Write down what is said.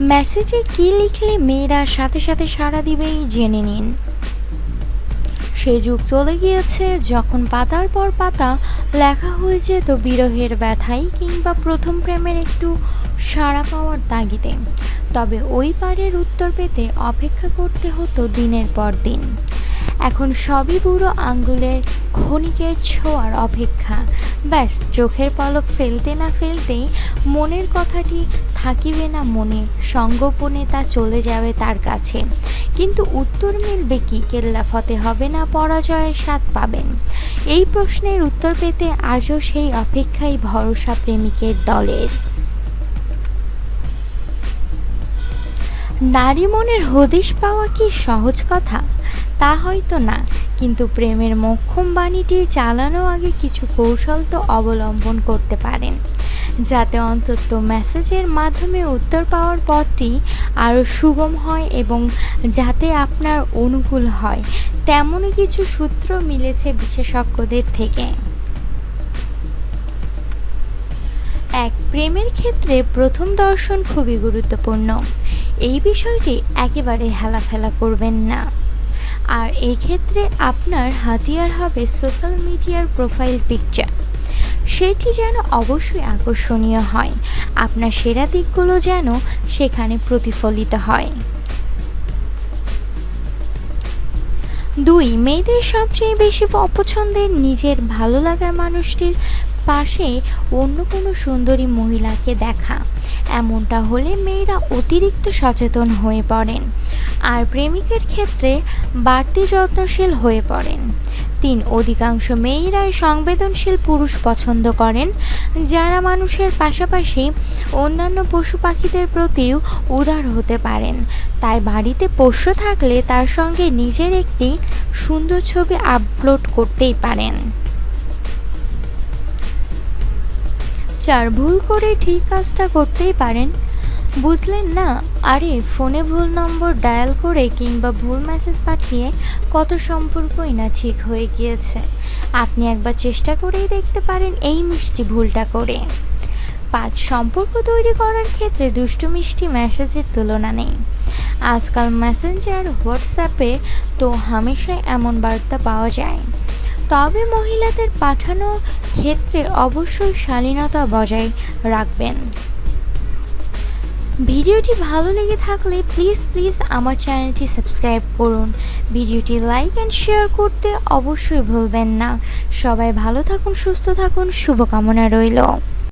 মেসেজে কী লিখলে মেয়েরা সাথে সাথে সাড়া দিবেই জেনে নিন। সে যুগ চলে গিয়েছে, যখন পাতার পর পাতা লেখা হয়ে যেত বিরহের ব্যথাই কিংবা প্রথম প্রেমের একটু সাড়া পাওয়ার তাগিদে। তবে ওই পারের উত্তর পেতে অপেক্ষা করতে হতো দিনের পর দিন। এখন সবই বুড়ো আঙ্গুলের ক্ষণিকের ছোঁয়ার অপেক্ষা। ব্যাস, চোখের পলক ফেলতে না ফেলতেই মনের কথাটি থাকিবে না মনে, সঙ্গোপনে তা চলে যাবে তার কাছে। কিন্তু উত্তর মিলবে কি? কেল্লা ফতে হবে না পরাজয়ের স্বাদ পাবেন। এই প্রশ্নের উত্তর পেতে আজও সেই অপেক্ষাই ভরসা প্রেমিকের দলের। নারী মনের হদিশ পাওয়া কি সহজ কথা? তা হয়তো না, কিন্তু প্রেমের মোক্ষম বাণীটি চালানো আগে কিছু কৌশল তো অবলম্বন করতে পারেন, যাতে অন্তত মেসেজের মাধ্যমে উত্তর পাওয়ার পথটি আরও সুগম হয় এবং যাতে আপনার অনুকূল হয়। তেমনই কিছু সূত্র মিলেছে বিশেষজ্ঞদের থেকে। এক, প্রেমের ক্ষেত্রে প্রথম দর্শন খুবই গুরুত্বপূর্ণ। এই বিষয়টি একেবারে হেলাফেলা করবেন না। আর এই ক্ষেত্রে আপনার হাতিয়ার হবে সোশ্যাল মিডিয়ার প্রোফাইল পিকচার। সেটি যেন অবশ্যই আকর্ষণীয় হয়। আপনার সেরা দিকগুলো যেন সেখানে প্রতিফলিত হয়। দুই, মেয়েদের সবচেয়ে বেশি অপছন্দের নিজের ভালো লাগার মানুষটির পাশে অন্য কোনো সুন্দরী মহিলাকে দেখা। এমনটা হলে মেয়েরা অতিরিক্ত সচেতন হয়ে পড়েন। আর প্রেমিকের ক্ষেত্রে বাড়তি যত্নশীল হয়ে পড়েন। তিন, অধিকাংশ মেয়েরাই সংবেদনশীল পুরুষ পছন্দ করেন, যারা মানুষের পাশাপাশি অন্যান্য পশু পাখিদের প্রতিও উদার হতে পারেন। তাই বাড়িতে পোষ্য থাকলে তার সঙ্গে নিজের একটি সুন্দর ছবি আপলোড করতেই পারেন। চার ভুল করে ঠিক কাজটা করতেই পারেন। বুঝলেন না? আরে, ফোনে ভুল নম্বর ডায়াল করে কিংবা ভুল মেসেজ পাঠিয়ে কত সম্পর্কই না ঠিক হয়ে গিয়েছে। আপনি একবার চেষ্টা করেই দেখতে পারেন এই মিষ্টি ভুলটা করে। পাঁচ, সম্পর্ক তৈরি করার ক্ষেত্রে দুষ্টু মিষ্টি মেসেজের তুলনা নেই। আজকাল মেসেঞ্জার, হোয়াটসঅ্যাপে তো হামেশাই এমন বার্তা পাওয়া যায়। তবে মহিলাদের পাঠানোর ক্ষেত্রে অবশ্যই শালীনতা বজায় রাখবেন। ভিডিওটি ভালো লেগে থাকলে প্লিজ প্লিজ আমার চ্যানেলটি সাবস্ক্রাইব করুন। ভিডিওটি লাইক অ্যান্ড শেয়ার করতে অবশ্যই ভুলবেন না। সবাই ভালো থাকুন, সুস্থ থাকুন, শুভকামনা রইল।